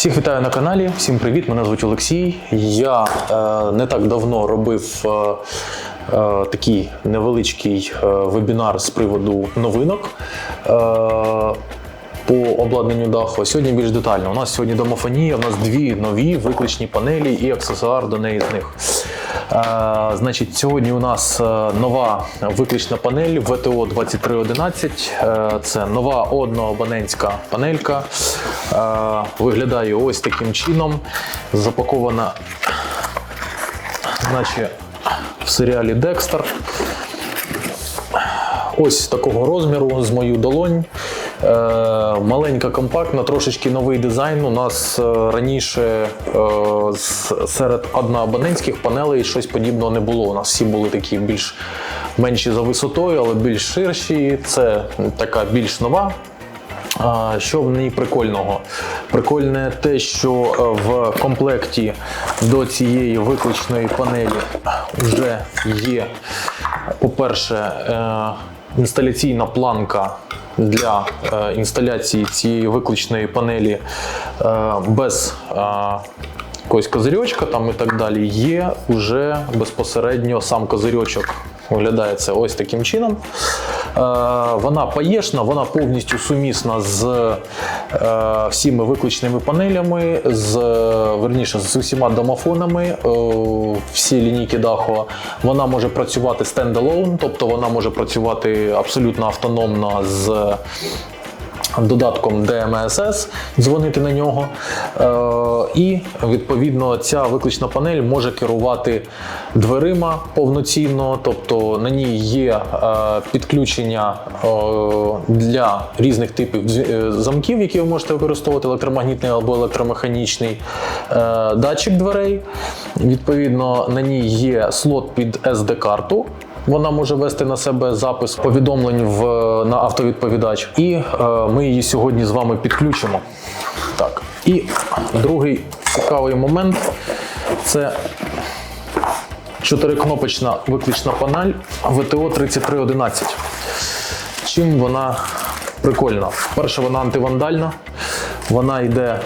Всіх вітаю на каналі. Всім привіт! Мене звуть Олексій. Я е, не так давно робив е, е, такий невеличкий е, вебінар з приводу новинок. Е, по обладнанню даху. Сьогодні більш детально. У нас сьогодні домофонія, у нас дві нові викличні панелі і аксесуар до неї з них. Значить, сьогодні у нас е, нова виклична панель ВТО 2311. Е, це нова одноабонентська панелька. Е, виглядає ось таким чином. Запакована, наче в серіалі Декстер. Ось такого розміру з мою долонь. Е, маленька, компактна, трошечки новий дизайн. У нас е, раніше е, серед одноабонентських панелей щось подібного не було. У нас всі були такі більш менші за висотою, але більш ширші. Це така більш нова. Що в ній прикольного? Прикольне те, що в комплекті до цієї викличної панелі вже є, по-перше, інсталяційна планка для е, інсталяції цієї викличної панелі е, без е, якогось козирьочка там і так далі. Є вже безпосередньо сам козирьочок. Виглядає це ось таким чином. Е, Вона паєшна, вона повністю сумісна з е, всіми викличними панелями, з е, верніше з усіма домофонами. Всі лінійки даху. Вона може працювати стендалон, тобто вона може працювати абсолютно автономно з додатком DMSS, дзвонити на нього. Е, і відповідно ця виклична панель може керувати дверима повноцінно, тобто на ній є е, підключення е, для різних типів замків, які ви можете використовувати електромагнітний або електромеханічний датчик дверей. Відповідно, на ній є слот під SD-карту. Вона може вести на себе запис повідомлень в, на автовідповідач, і е, ми її сьогодні з вами підключимо. Так. І другий цікавий момент це чотирикнопочна виклична панель ВТО 3311. Чим вона прикольна? Перше, вона антивандальна, вона йде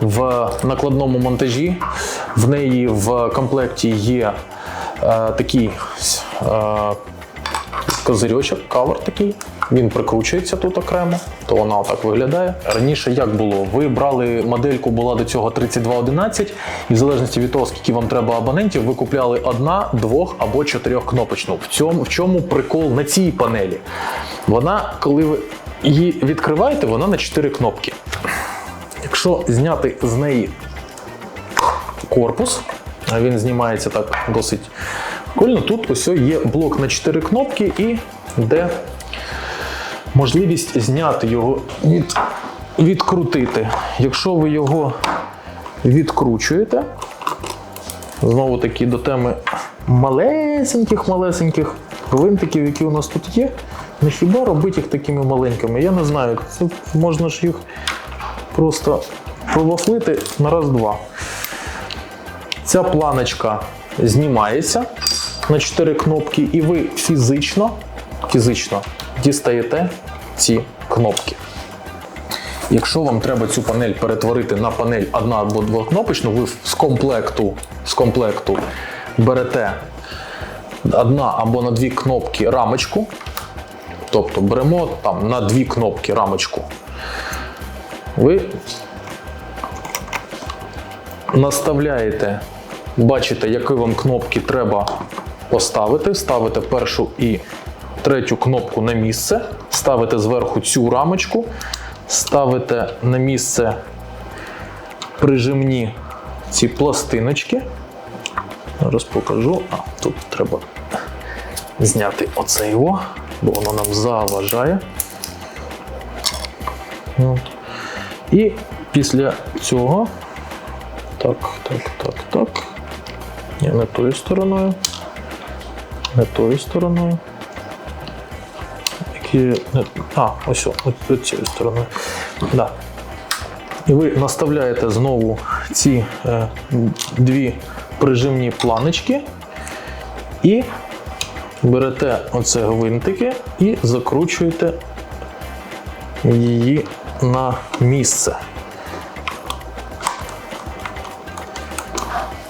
в накладному монтажі. В неї в комплекті є е, такий козирьочок, кавер такий. Він прикручується тут окремо, то вона отак виглядає. Раніше як було? Ви брали модельку, була до цього 3211, і в залежності від того, скільки вам треба абонентів, ви купляли одна, двох або чотирьох кнопочну. В цьому в чому прикол на цій панелі? Вона, коли ви її відкриваєте, вона на 4 кнопки. Якщо зняти з неї корпус, він знімається так досить прикольно, тут ось є блок на 4 кнопки і де можливість зняти його від, відкрутити. Якщо ви його відкручуєте, знову таки до теми малесеньких-малесеньких гвинтиків, які у нас тут є. Не хіба робити їх такими маленькими? Я не знаю. Це можна ж їх просто провафлити на раз-два. Ця планочка знімається на 4 кнопки, і ви фізично, фізично дістаєте ці кнопки. Якщо вам треба цю панель перетворити на панель одна або двокнопочну, ви з комплекту, з комплекту берете одна або на дві кнопки рамочку. Тобто беремо там на дві кнопки рамочку. Ви наставляєте, бачите, які вам кнопки треба поставити. Ставите першу і третю кнопку на місце, ставите зверху цю рамочку, ставите на місце прижимні ці пластиночки. Зараз покажу. А, тут треба зняти оце його, бо воно нам заважає. От. І після цього. Так, так, так, так. Ні, не тою стороною. Не тою стороною. Які... А, ось, о, от, от цією стороною. Да. І ви наставляєте знову ці е, дві прижимні планочки і берете оце гвинтики і закручуєте її на місце.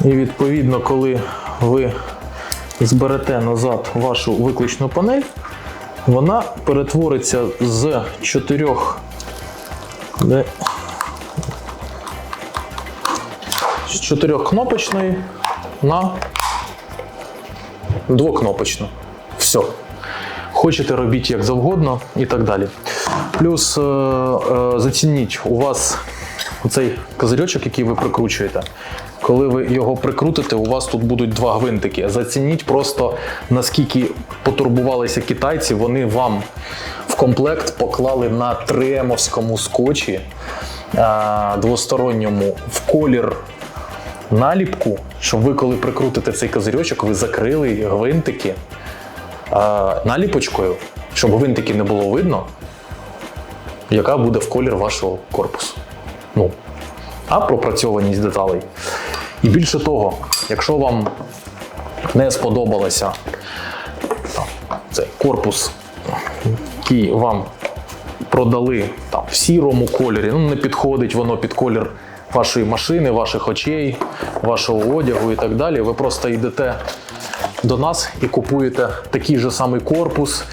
І відповідно, коли ви зберете назад вашу викличну панель, вона перетвориться з чотирьох. З чотирьохкнопочної на двокнопочну. Все. Хочете робіть як завгодно і так далі. Плюс е, е, зацініть, у вас цей козирьочок, який ви прикручуєте. Коли ви його прикрутите, у вас тут будуть два гвинтики. Зацініть просто наскільки потурбувалися китайці, вони вам в комплект поклали на тремовському скотчі двосторонньому в колір наліпку, щоб ви, коли прикрутите цей козирьочок, ви закрили гвинтики е, наліпочкою, щоб гвинтики не було видно, яка буде в колір вашого корпусу. Ну, а пропрацьованість деталей. І більше того, якщо вам не сподобалося цей корпус, який вам продали там, в сірому кольорі, ну не підходить воно під колір вашої машини, ваших очей, вашого одягу і так далі. Ви просто йдете до нас і купуєте такий же самий корпус,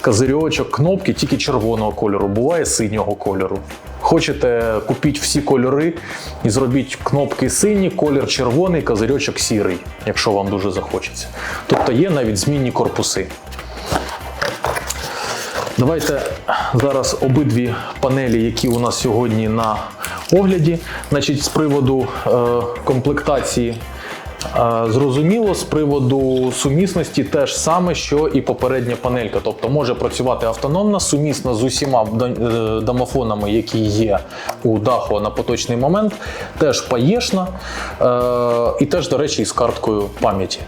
козирьочок, кнопки, тільки червоного кольору, буває синього кольору. Хочете купіть всі кольори і зробіть кнопки сині, колір червоний, козирьочок сірий, якщо вам дуже захочеться. Тобто є навіть змінні корпуси. Давайте зараз обидві панелі, які у нас сьогодні на огляді. Значить, з приводу е, комплектації зрозуміло, з приводу сумісності теж саме, що і попередня панелька. Тобто може працювати автономно, сумісно з усіма е, домофонами, які є у даху на поточний момент. Теж паєшна е, і теж, до речі, із карткою пам'яті.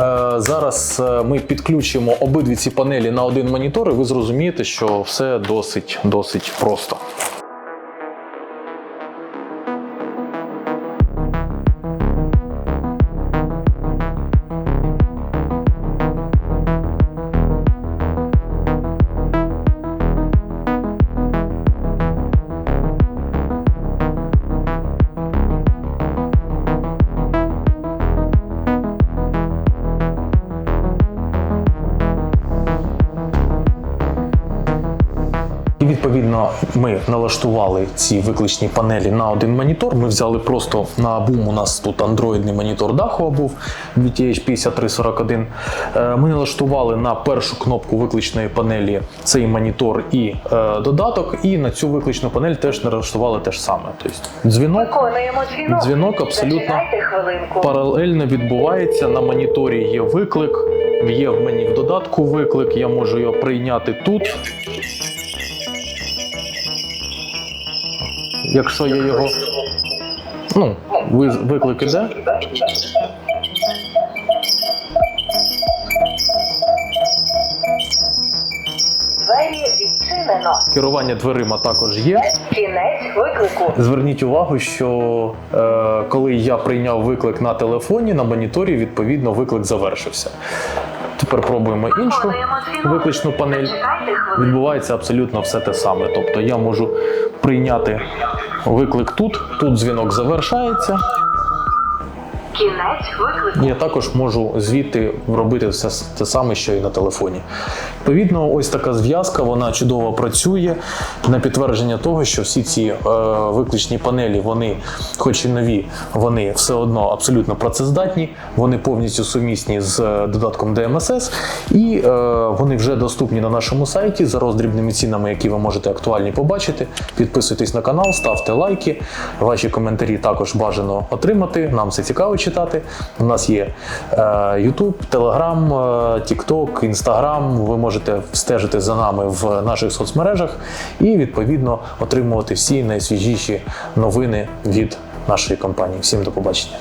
Е, зараз ми підключимо обидві ці панелі на один монітор, і ви зрозумієте, що все досить, досить просто. І відповідно ми налаштували ці виключні панелі на один монітор. Ми взяли просто на бум. У нас тут андроїдний монітор Dahua був VTH 5341. Е, Ми налаштували на першу кнопку виключної панелі цей монітор і е, додаток. І на цю виключну панель теж налаштували те ж саме. Тобто дзвінок дзвінок. Дзвінок абсолютно паралельно відбувається. На моніторі є виклик, є в мені в додатку виклик. Я можу його прийняти тут. Якщо я його. Ну, ви- виклик іде. Двері відчинено. Керування дверима також є. Кінець виклику. Зверніть увагу, що е, коли я прийняв виклик на телефоні, на моніторі, відповідно, виклик завершився. Тепер пробуємо іншу виключну панель. Відбувається абсолютно все те саме. Тобто я можу прийняти виклик тут, тут дзвінок завершається. Кінець виклику. Я також можу звідти робити все те саме, що і на телефоні. Відповідно, ось така зв'язка, вона чудово працює на підтвердження того, що всі ці е, виключні панелі, вони, хоч і нові, вони все одно абсолютно працездатні, вони повністю сумісні з е, додатком DMSS, і е, вони вже доступні на нашому сайті за роздрібними цінами, які ви можете актуальні побачити. Підписуйтесь на канал, ставте лайки. Ваші коментарі також бажано отримати. Нам це цікаво читати. У нас є Ютуб, YouTube, Telegram, е, TikTok, Instagram. Ви можете стежити за нами в наших соцмережах і відповідно отримувати всі найсвіжіші новини від нашої компанії. Всім до побачення.